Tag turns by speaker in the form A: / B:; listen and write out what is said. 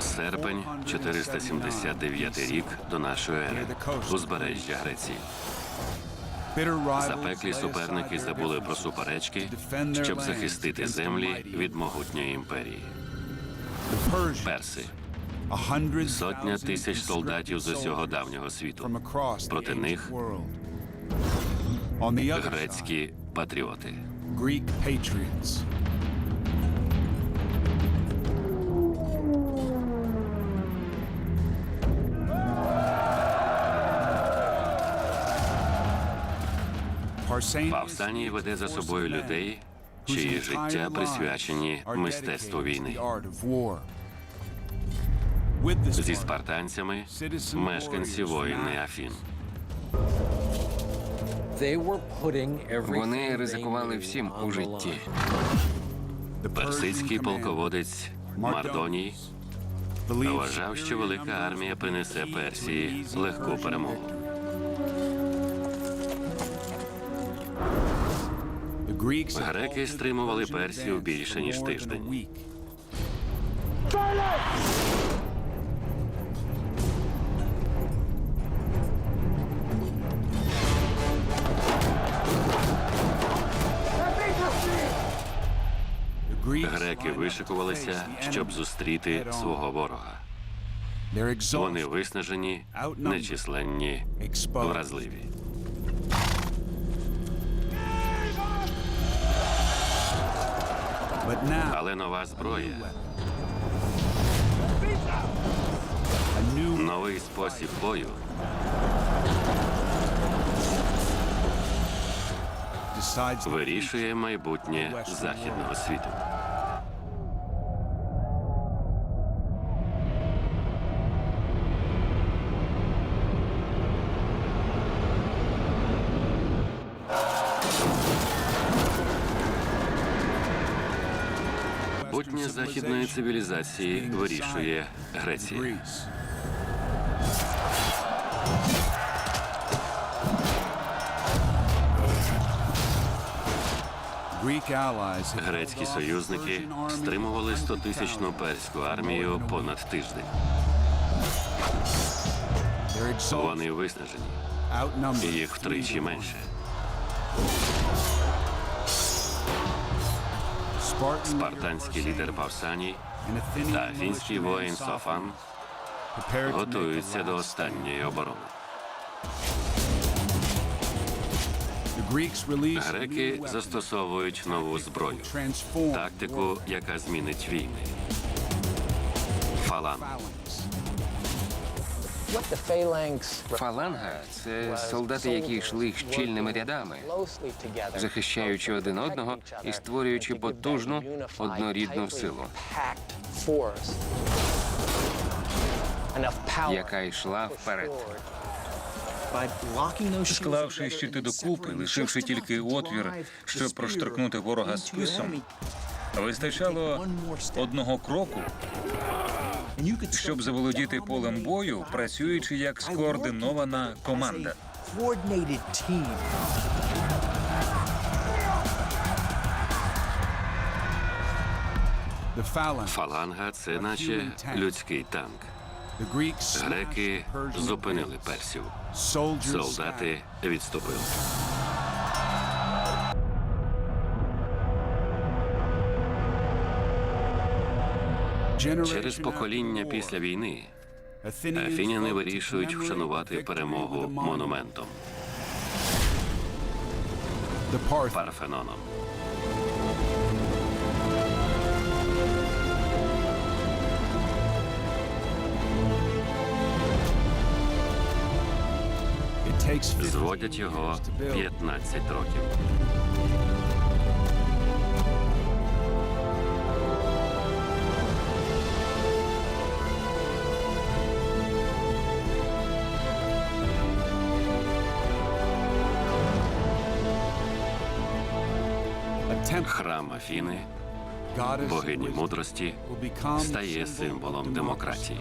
A: Серпень, 479 рік до нашої ери. Узбережжя Греції. Запеклі суперники забули про суперечки, щоб захистити землі від могутньої імперії. Перси сотня тисяч солдатів з усього давнього світу. Проти них грецькі патріоти. Повстаній веде за собою людей, чиї життя присвячені мистецтву війни. Зі спартанцями мешканці воїни Афін.
B: Вони ризикували всім у житті.
A: Персидський полководець Мардоній вважав, що велика армія принесе Персії легку перемогу. Греки стримували Персію більше ніж тиждень. Греки вишикувалися, щоб зустріти свого ворога. Вони виснажені, нечисленні, вразливі. Але нова зброя, новий спосіб бою. вирішує майбутнє західного світу. Майбутнє західної цивілізації вирішує Греція. Грецькі союзники стримували 100 тисячну перську армію понад тиждень. Вони виснажені, їх втричі менше. Спартанський лідер Павсаній та
C: фінський
A: воїн Софан готуються до останньої оборони. Греки застосовують нову зброю, тактику, яка змінить війни.
B: Фаланга це солдати, які йшли щільними рядами, захищаючи один одного і створюючи потужну однорідну силу, яка йшла вперед.
D: Склавши щити докупи, лишивши тільки отвір, щоб проштрикнути ворога списом, вистачало одного кроку, щоб заволодіти полем бою, працюючи як скоординована команда.
A: Фаланга це наче людський танк. Греки зупинили персів. Солдати відступили. Через покоління після війни афіняни вирішують вшанувати перемогу монументом. Парфеноном.
C: It takes 15
A: Зводять його
C: years to build.
A: 15 років. Храм Афіни, богині мудрості, стає символом демократії.